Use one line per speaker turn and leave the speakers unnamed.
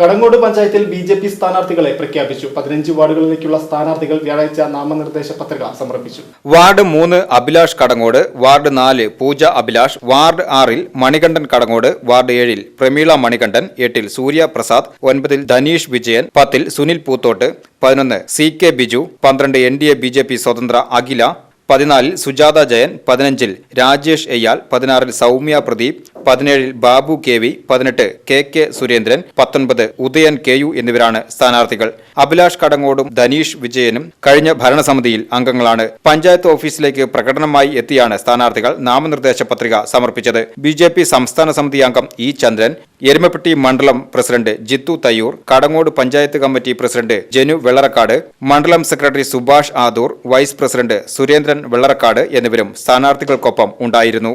കടങ്ങോട് പഞ്ചായത്തിൽ B J P സ്ഥാനാർത്ഥികളെ പ്രഖ്യാപിച്ചു. പതിനഞ്ച് വാർഡുകളിലേക്കുള്ള സ്ഥാനാർത്ഥികൾ വ്യാഴാഴ്ച നാമനിർദ്ദേശ പത്രിക സമർപ്പിച്ചു.
വാർഡ് മൂന്ന് അഭിലാഷ് കടങ്ങോട് വാർഡ് നാല് പൂജ അഭിലാഷ് വാർഡ് ആറിൽ മണികണ്ഠൻ കടങ്ങോട് വാർഡ് ഏഴിൽ പ്രമീള മണികണ്ഠൻ എട്ടിൽ സൂര്യ പ്രസാദ് ഒൻപതിൽ ധനീഷ് വിജയൻ പത്തിൽ സുനിൽ പൂത്തോട്ട് പതിനൊന്ന് സി കെ ബിജു പന്ത്രണ്ട് N D A B J P സ്വതന്ത്ര അഖില പതിനാലിൽ സുജാത ജയൻ പതിനഞ്ചിൽ രാജേഷ് എയ്യാൽ പതിനാറിൽ സൗമ്യ പ്രദീപ് പതിനേഴിൽ ബാബു കെ വി പതിനെട്ട് കെ കെ സുരേന്ദ്രൻ പത്തൊൻപത് ഉദയൻ കെ യു എന്നിവരാണ് സ്ഥാനാർത്ഥികൾ. അഭിലാഷ് കടങ്ങോടും ധനീഷ് വിജയനും കഴിഞ്ഞ ഭരണസമിതിയിൽ അംഗങ്ങളാണ്. പഞ്ചായത്ത് ഓഫീസിലേക്ക് പ്രകടനമായി എത്തിയാണ് സ്ഥാനാർത്ഥികൾ നാമനിർദ്ദേശ പത്രിക സമർപ്പിച്ചത്. ബി ജെ പി സംസ്ഥാന സമിതി അംഗം ഇ ചന്ദ്രൻ എരുമപ്പെട്ടി മണ്ഡലം president Jithu Thayyur Kadangode panchayat committee president Janu Vellarakkad മണ്ഡലം secretary Subhash Adoor vice president Surendran Vellarakkad എന്നിവരും സ്ഥാനാർത്ഥികൾക്കൊപ്പം ഉണ്ടായിരുന്നു.